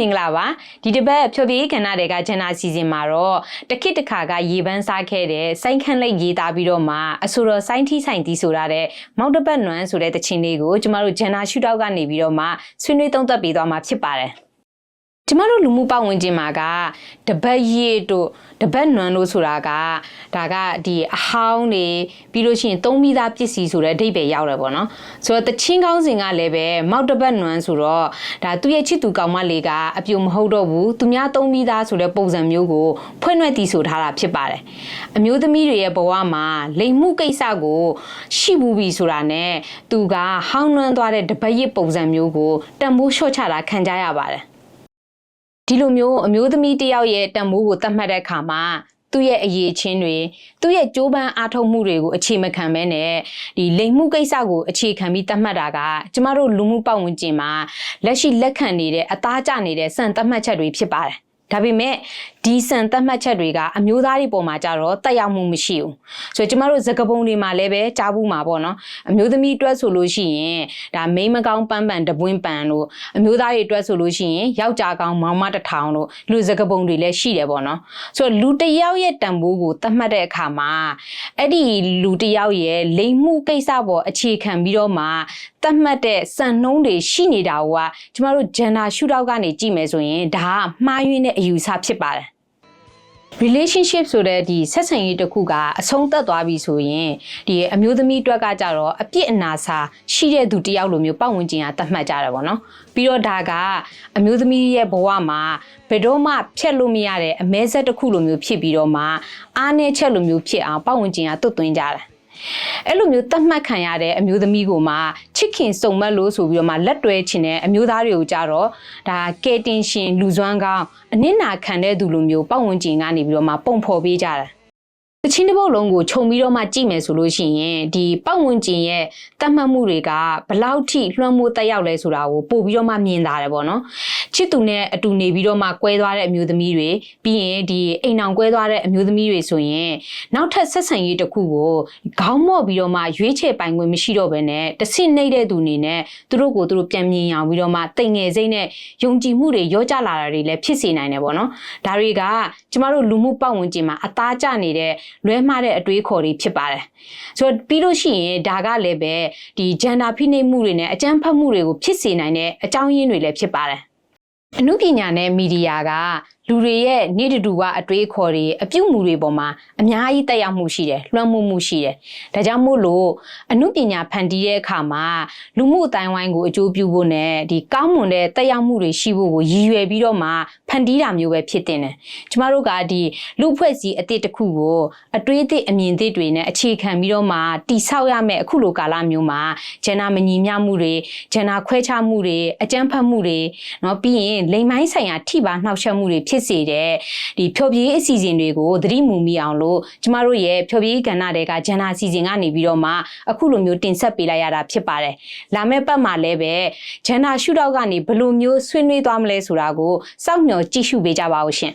မင်္ဂလာပါဒီတစ်ပတ်ဖြောပြရေးကဏ္ဍတွေကဂျန်နာစီစဉ်မှာတော့တခိတခါကရေပန်းစားခဲ့တဲ့စိုင်းခန့်လိတ်ရေးသားပြီးတော့မှအဆိုတော်စိုင်းထီးဆိုင်တီးဆိုရတဲ့မောက်တပတ်နွမ်းဆိုတဲ့တခြင်းလေးကိုကျမတို့ဂျန်နာရှုထောက်ကနေပြီးတော့မှဆွေးနွေးသုံးသပ်ပေးသွားမှာဖြစ်ပါတယ် ကျမတို့လူမှုပတ်ဝန်းကျင်မှာကတပတ်ရည်တို့တပတ်နွမ်းတို့ဆိုတာကဒါကဒီအဟောင်းတွေပြီးလို့ရှိရင်သုံးပြီးသားပစ္စည်းဆိုတဲ့အဓိပ္ပာယ်ရောက်တယ်ပေါ့နော်ဆိုတော့တချင်းကောင်းစဉ်ကလည်းပဲမောက်တပတ်နွမ်းဆိုတော့ဒါသူ့ရဲ့ချစ်သူကောင်မလေးကအပြိုမဟုတ်တော့ဘူးသူများသုံးပြီးသားဆိုတဲ့ပုံစံမျိုးကိုဖွင့်ရွက်တည်ဆိုထားတာဖြစ်ပါတယ်အမျိုးသမီးတွေရဲ့ဘဝမှာလိမ်မှုကိစ္စကိုရှိဘူးပြီဆိုတာနဲ့သူကဟောင်းနှွမ်းသွားတဲ့တပတ်ရစ်ပုံစံမျိုးကိုတန်ဖိုးလျှော့ချတာခံကြရပါတယ် ဒီလိုမျိုးအမျိုးသမီးတစ်ယောက်ရဲ့တန်ဖိုးကိုသတ်မှတ်တဲ့အခါမှာသူ့ရဲ့အရေးချင်းတွေသူ့ရဲ့ကြိုးပမ်းအားထုတ်မှုတွေကိုအခြေမခံဘဲနဲ့ဒီလိမ်မှုကိစ္စကိုအခြေခံပြီးသတ်မှတ်တာကကျမတို့လူမှုပတ်ဝန်းကျင်မှာလက်ရှိလက်ခံနေတဲ့အသားကျနေတဲ့စံသတ်မှတ်ချက်တွေဖြစ်ပါတယ် ဒါပေမဲ့ဒီစံသတ်မှတ်ချက်တွေကအမျိုးသားတွေပေါ်မှာကြတော့တက်ရောက်မှုမရှိဘူးဆိုတော့ကျမတို့ဇကပုံတွေမှာလည်းပဲကြားဘူးမှာပေါ့နော်အမျိုးသမီးအတွက်ဆိုလို့ရှိရင်ဒါမိန်းမကောင်းပန်းပန်တပွင်းပန်တို့အမျိုးသားတွေအတွက်ဆိုလို့ရှိရင်ယောက်ျားကောင်းမောင်မတစ်ထောင်တို့လူဇကပုံတွေလည်းရှိတယ်ပေါ့နော်ဆိုတော့လူတစ်ယောက်ရဲ့တန်ဖိုးကိုသတ်မှတ်တဲ့အခါမှာအဲ့ဒီလူတစ်ယောက်ရဲ့လိမ်မှုကိစ္စပေါ်အခြေခံပြီးတော့မှသတ်မှတ်တဲ့စံနှုန်းတွေရှိနေတာကကျမတို့ဂျန်နာရှုထောက်ကနေကြည့်မယ်ဆိုရင်ဒါကမှားယွင်းတဲ့အယူဆဖြစ်ပါတယ် relationship ဆိုတဲ့ဒီဆက်ဆံရေးတစ်ခုကအဆုံးသတ်သွားပြီဆိုရင်ဒီအမျိုးသမီးအတွက်ကကြတော့အပြစ်အနာစာရှိတဲ့သူတယောက်လိုမျိုးပတ်ဝန်းကျင်ကတတ်မှတ်ကြတယ်ပေါ့နော်ပြီးတော့ဒါကအမျိုးသမီးရဲ့ဘဝမှာဘယ်တော့မှဖြတ်လို့မရတဲ့အမဲဆက်တစ်ခုလိုမျိုးဖြစ်ပြီးတော့မှအားနည်းချက်လိုမျိုးဖြစ်အောင်ပတ်ဝန်းကျင်ကတွတ်သွင်းကြတယ် အဲ့လိုမျိုးတတ်မှတ်ခံရတဲ့အမျိုးသမီးကိုမှချစ်ခင်စုံမက်လို့ဆိုပြီးတော့မှလက်တွဲချင်တဲ့အမျိုးသားတွေကိုကြတော့ဒါကဲတင်ရှင်လူစွမ်းကောင်းအနစ်နာခံတဲ့သူလိုမျိုးပတ်ဝန်းကျင်ကနေပြီးတော့မှပုံဖော်ပေးကြတယ် တချင်းတစ်ပုတ်လုံးကိုခြုံပြီးတော့မှကြည့်မယ်ဆိုလို့ရှိရင်ဒီပတ်ဝန်းကျင်ရဲ့တတ်မှတ်မှုတွေကဘလောက်ထိလွှမ်းမိုးတက်ရောက်လဲဆိုတာကိုပို့ပြီးတော့မှမြင်လာတယ်ပေါ့နော်ချစ်သူနဲ့အတူနေပြီးတော့မှကွဲသွားတဲ့အမျိုးသမီးတွေပြီးရင်ဒီအိမ်အောင်ကွဲသွားတဲ့အမျိုးသမီးတွေဆိုရင်နောက်ထပ်ဆက်ဆံရေးတစ်ခုကိုခေါင်းမော့ပြီးတော့မှရွေးချယ်ပိုင်ခွင့်မရှိတော့ဘဲနဲ့တဆင့်နှိမ့်တဲ့သူအနေနဲ့သူတို့ကိုသူတို့ပြန်မြင်အောင်ပြီးတော့မှတိမ်ငယ်စိမ့်နဲ့ယုံကြည်မှုတွေရောကျလာတာတွေလည်းဖြစ်စေနိုင်တယ်ပေါ့နော်ဒါတွေကကျမတို့လူမှုပတ်ဝန်းကျင်မှာအသားကျနေတဲ့လွဲမှားတဲ့အတွေးခေါ်တွေဖြစ်ပါတယ်ဆိုတော့ပြီးလို့ရှိရင်ဒါကလည်းပဲဒီဂျန်ဒါဖိနှိပ်မှုတွေနဲ့အကြမ်းဖက်မှုတွေကိုဖြစ်စေနိုင်တဲ့အကြောင်းရင်းတွေလည်းဖြစ်ပါတယ်အမှုပညာနဲ့မီဒီယာကလူတွေရဲ့နေတတူကအတွေးခေါ်တွေအပြုတ်မှုတွေပေါ်မှာအများကြီးတက်ရောက်မှုရှိတယ်လွှမ်းမိုးမှုရှိတယ်ဒါကြောင့်မို့လို့အမှုပညာဖန်တီးတဲ့အခါမှာလူမှုအတိုင်းဝိုင်းကိုအကျိုးပြုဖို့နဲ့ဒီကောင်းမွန်တဲ့တက်ရောက်မှုတွေရှိဖို့ကိုရည်ရွယ်ပြီးတော့မှဖန်တီးတာမျိုးပဲဖြစ်တင်တယ်ကျမတို့ကဒီလူဖွဲ့စည်းအသစ်တစ်ခုကိုအတွေးအသစ်အမြင်သစ်တွေနဲ့အခြေခံပြီးတော့မှတိဆောက်ရမယ့်အခုလိုကာလမျိုးမှာဂျန်နာမညီမျှမှုတွေဂျန်နာခွဲခြားမှုတွေအကြမ်းဖက်မှုတွေเนาะပြီးရင်လိမ်မိုင်းဆိုင်ရာထိပါနှောက်ယှက်မှုတွေ ဖြစ်စေတဲ့ဒီဖြောပြေးအစီအစဉ်တွေကိုသတိမူမိအောင်လို့ကျမတို့ရဲ့ဖြောပြေးကဏ္ဍတွေကဂျန်နာအစီအစဉ်ကနေပြီးတော့မှအခုလိုမျိုးတင်ဆက်ပေးလိုက်ရတာဖြစ်ပါတယ်လာမယ့်ပတ်မှာလည်းပဲဂျန်နာရှုထောက်ကနေဘယ်လိုမျိုးဆွေးနွေးသွားမလဲဆိုတာကိုစောင့်မျှော်ကြည့်ရှုပေးကြပါဦးရှင်